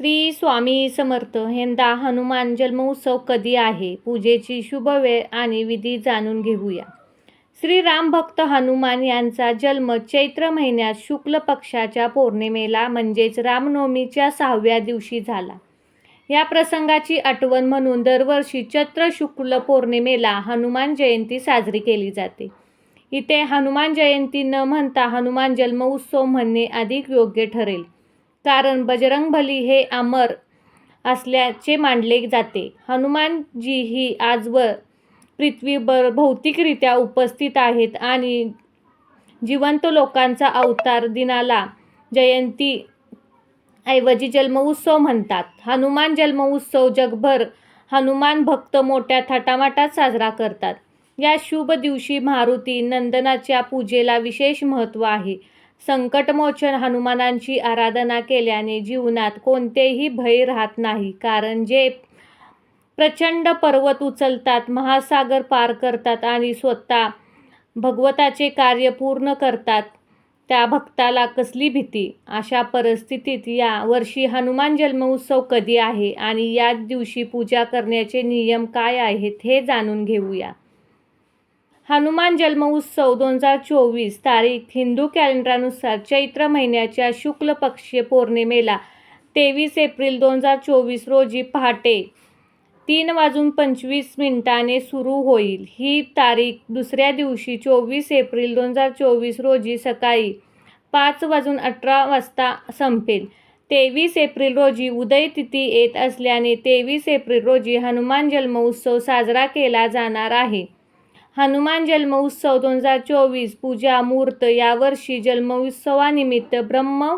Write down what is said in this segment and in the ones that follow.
श्री स्वामी समर्थ यंदा हनुमान जन्मोत्सव कधी आहे? पूजेची शुभ वेळ आणि विधी जाणून घेऊया. श्री रामभक्त हनुमान यांचा जन्म चैत्र महिन्यात शुक्ल पक्षाच्या पौर्णिमेला म्हणजेच रामनवमीच्या सहाव्या दिवशी झाला. या प्रसंगाची आठवण म्हणून दरवर्षी चैत्र शुक्ल पौर्णिमेला हनुमान जयंती साजरी केली जाते. इथे हनुमान जयंती न म्हणता हनुमान जन्म उत्सव म्हणणे अधिक योग्य ठरेल. कारण बजरंगबली हे अमर असल्याचे मानले जाते. हनुमानजी ही आजवर पृथ्वीवर भौतिकरित्या उपस्थित आहेत आणि जिवंत लोकांचा अवतार दिनाला जयंती ऐवजी जन्मोत्सव म्हणतात. हनुमान जन्मोत्सव जगभर हनुमान भक्त मोठ्या थाटामाटात साजरा करतात. या शुभ दिवशी मारुती नंदनाच्या पूजेला विशेष महत्त्व आहे. संकटमोचन हनुमानांची आराधना केल्याने जीवनात कोणतेही भय राहत नाही. कारण जे प्रचंड पर्वत उचलतात महासागर पार करतात आणि स्वतः भगवताचे कार्य पूर्ण करतात त्या भक्ताला कसली भीती? अशा परिस्थितीत या वर्षी हनुमान जन्मोत्सव कधी आहे आणि याच दिवशी पूजा करण्याचे नियम काय आहेत हे जाणून घेऊया. हनुमान जन्म उत्सव दोन हजार चोवीस तारीख हिंदू कॅलेंडरानुसार चैत्र महिन्याच्या शुक्ल पक्षीय पौर्णिमेला तेवीस एप्रिल दोन हजार चोवीस रोजी पहाटे तीन वाजून पंचवीस मिनिटाने सुरू होईल. ही तारीख दुसऱ्या दिवशी चोवीस एप्रिल दोन हजार चोवीस रोजी सकाळी पाच वाजून अठरा वाजता संपेल. तेवीस एप्रिल रोजी उदय तिथी येत असल्याने तेवीस एप्रिल रोजी हनुमान जन्मोत्सव साजरा केला जाणार आहे. हनुमान जन्मोत्सव दोन हजार चोवीस पूजा मुहूर्त यावर्षी जन्मोत्सवानिमित्त ब्रह्म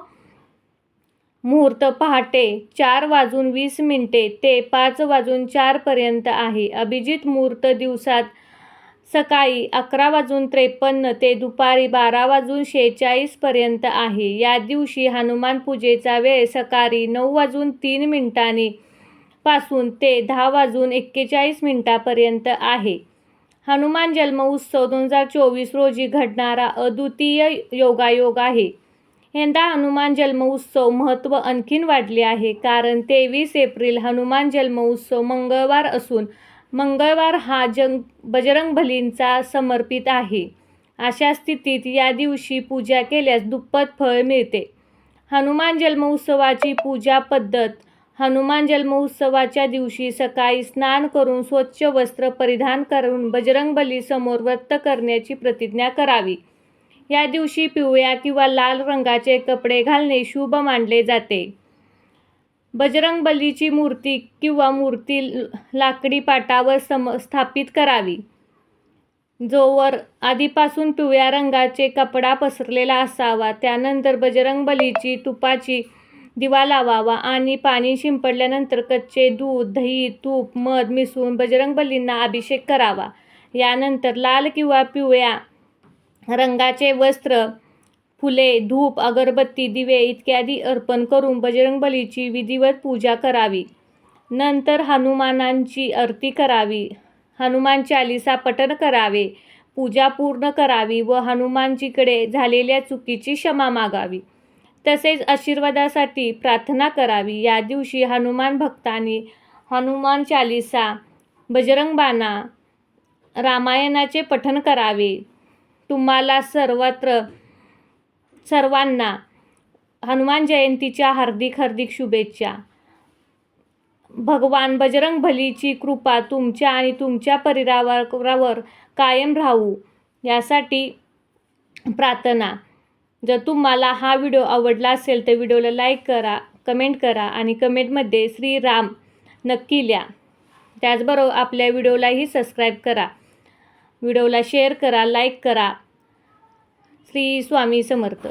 मुहूर्त पहाटे चार वाजून वीस मिनिटे ते पाच वाजून चारपर्यंत आहे. अभिजित मुहूर्त दिवसात सकाळी अकरा वाजून त्रेपन्न ते दुपारी बारा वाजून शेहेचाळीसपर्यंत आहे. या दिवशी हनुमान पूजेचा वेळ सकाळी नऊ वाजून तीन मिनिटांनी पासून ते दहा वाजून एक्केचाळीस मिनिटापर्यंत आहे. हनुमान जन्म उत्सव दोन हजार चोवीस रोजी घडणारा अद्वितीय योगायोग आहे. यंदा हनुमान जन्म उत्सव महत्त्व आणखीन वाढले आहे कारण तेवीस एप्रिल हनुमान जन्म उत्सव मंगळवार असून मंगळवार हा जंग बजरंगबलींचा समर्पित आहे. अशा स्थितीत या दिवशी पूजा केल्यास दुप्पट फळ मिळते. हनुमान जन्म उत्सवाची पूजा पद्धत हनुमान जन्मोत्सवाच्या दिवशी सकाळी स्नान करून स्वच्छ वस्त्र परिधान करून बजरंगबली समोर व्रत करण्याची प्रतिज्ञा करावी. या दिवशी पिवळ्या किंवा लाल रंगाचे कपडे घालणे शुभ मानले जाते. बजरंगबलीची मूर्ती किंवा मूर्ती लाकडी पाटावर सम स्थापित करावी. जोवर आधीपासून पिवळ्या रंगाचे कपडा पसरलेला असावा त्यानंतर बजरंगबलीची तुपाची दिवा लावावा आणि पाणी शिंपडल्यानंतर कच्चे दूध दही तूप मध मिसळून बजरंगबलींना अभिषेक करावा. यानंतर लाल किंवा पिवळ्या रंगाचे वस्त्र फुले धूप अगरबत्ती दिवे इत्यादी अर्पण करून बजरंगबलीची विधिवत पूजा करावी. नंतर हनुमानांची आरती करावी. हनुमान चालिसा पठण करावे. पूजा पूर्ण करावी व हनुमानजीकडे झालेल्या चुकीची क्षमा मागावी. तसेच आशीर्वादासाठी प्रार्थना करावी. या दिवशी हनुमान भक्तांनी हनुमान चालिसा बजरंगबाणा रामायणाचे पठण करावे. तुम्हाला सर्वत्र सर्वांना हनुमान जयंतीच्या हार्दिक हार्दिक शुभेच्छा. भगवान बजरंगबलीची कृपा तुमच्या आणि तुमच्या परिवारावर कायम राहू. यासाठी प्रार्थना. जर तुम्हाला हा व्हिडिओ आवडला असेल तर व्हिडिओला लाईक करा कमेंट करा आणि कमेंटमध्ये श्रीराम नक्की लिहा. त्याचबरोबर आपल्या व्हिडिओलाही सबस्क्राईब करा. व्हिडिओला शेअर करा लाईक करा. श्री स्वामी समर्थ.